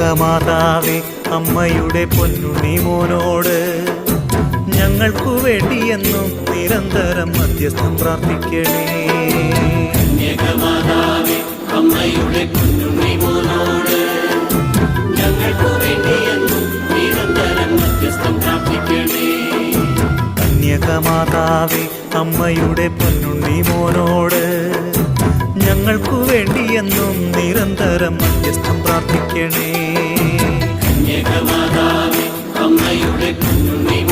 കന്യകമാതാവേ അമ്മയുടെ പൊന്നുണ്ണി മോനോട് ഞങ്ങൾക്കു വേണ്ടിയെന്നും നിരന്തരം മധ്യസ്ഥം പ്രാർത്ഥിക്കണേ. അമ്മയുടെ കുഞ്ഞുണ്ണി മോനോട് ഞങ്ങൾക്കു വേണ്ടിയെന്നും നിരന്തരം മധ്യസ്ഥം പ്രാർത്ഥിക്കണേ. കന്യകമാതാവേ അമ്മയുടെ പൊന്നുണ്ണി മോനോട് ഞങ്ങൾക്കു വേണ്ടിയെന്നും നിരന്തരം മധ്യസ്ഥം പ്രാർത്ഥിക്കണേ. അമ്മയുടെ